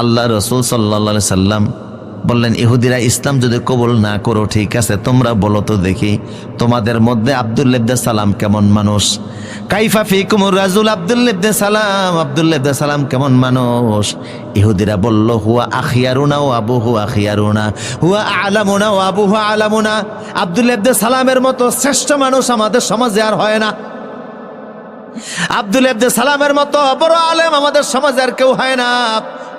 আল্লাহ রসুল সাল্লা সাল্লাম বললেন, ইহুদিরা ইসলাম যদি কবুল না করো, ঠিক আছে, তোমরা বলো তো দেখি তোমাদের মধ্যে আবদুল্লেবদে সালাম কেমন মানুষ? কাইফা ফিকুমুর রাজুল আবদুল্লেবদে সালাম আবদুল্লেবদে সালাম কেমন মানুষ? ইহুদিরা বলল, হুয়া আখিয়ারুনা ও আবু হুয়া আখিয়ারুনা, হুয়া আলামুনা ও আবু হুয়া আলামুনা আবদুল্লেবদে সালামের মতো শ্রেষ্ঠ মানুষ আমাদের সমাজে আর হয় না। আব্দুল আব্দে সালামের মতো বড় আলেম আমাদের সমাজে আর কেউ হয় না।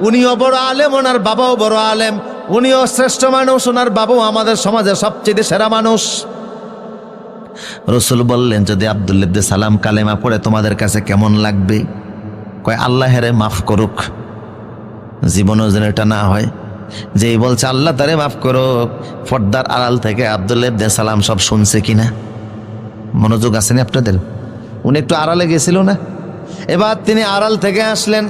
উনিও বড় আলেম, ওনার বাবাও বড় আলেম। উনিও শ্রেষ্ঠ মানুষ, ওনার বাবাও আমাদের সমাজের সবচেয়ে সেরা মানুষ। রসুল বললেন, যদি আব্দুল সালাম কালেমা পড়ে, তোমাদের কাছে কেমন লাগবে? কয়, আল্লাহ হেরে মাফ করুক। জীবনও যেন এটা না হয়। যেই বলছে, আল্লাহ তারে মাফ করুক। পর্দার আড়াল থেকে আব্দুল ইবনে সালাম সব শুনছে কিনা? মনোযোগ আছেন আপনাদের? উনি একটু আড়ালে গেছিল না? এবার তিনি আড়াল থেকে আসলেন।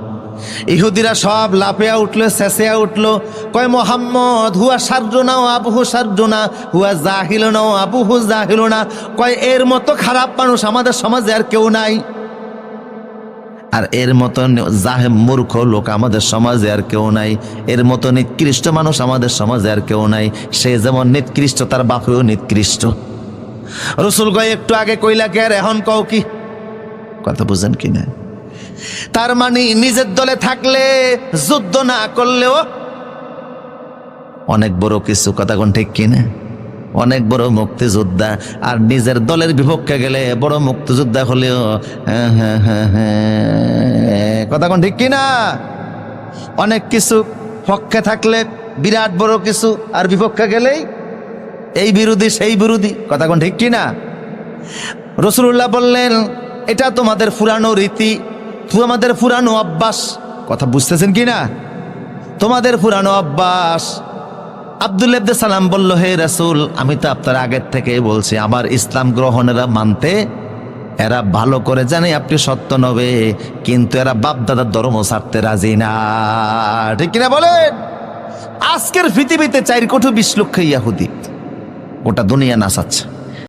ইহুদিরা সব লাফিয়া উঠল, শেষিয়া উঠল। কয়, মোহাম্মদ, হুয়া সার্জনা ও আবহু সার্জনা, হুয়া জাহিল না ও আবুহু জাহিল না কয়, এর মতো খারাপ মানুষ আমাদের সমাজে আর কেউ নাই। আর এর মতো জাহে মূর্খ লোক আমাদের সমাজে আর কেউ নাই। এর মতো নিকৃষ্ট মানুষ আমাদের সমাজে আর কেউ নাই। সে যেমন নিকৃষ্ট, তার বাপেও নিকৃষ্ট। রসুল কয়, একটু আগে কইলা কে আর এখন কও কি? কথা বুঝেন কি না? তার মানে নিজের দলে থাকলে যুদ্ধ না করলেও অনেক বড় কিছু কথা কোন ঠিক কিনা? অনেক বড় মুক্তিযোদ্ধা আর নিজের দলের বিপক্ষে গেলে বড় মুক্তিযোদ্ধা হলেও হ্যাঁ হ্যাঁ হ্যাঁ কথা কোন ঠিক কিনা? অনেক কিছু পক্ষে থাকলে, বিরাট বড় কিছু আর বিপক্ষে গেলেই এই বিরোধী সেই বিরোধী, কথা কোন ঠিক কিনা? রসুল্লাহ বললেন, এটা তোমাদের পুরানো রীতি তোমাদের পুরানো অভ্যাস কথা বুঝতেছেন কি না? তোমাদের পুরানো অভ্যাস আব্দুল ইবনে সালাম বলল, হে রাসূল, আমি তো আপনার আগের থেকেই বলছি, আমার ইসলাম গ্রহণেরা মানতে, এরা ভালো করে জানে আপনি সত্য নবে, কিন্তু এরা বাপ দাদার ধর্ম ছাড়তে রাজি না। ঠিক কিনা বলেন? আজকের পৃথিবীতে চার কোটি বিশ লক্ষ ইয়াহুদি গোটা দুনিয়া নাচাচ্ছে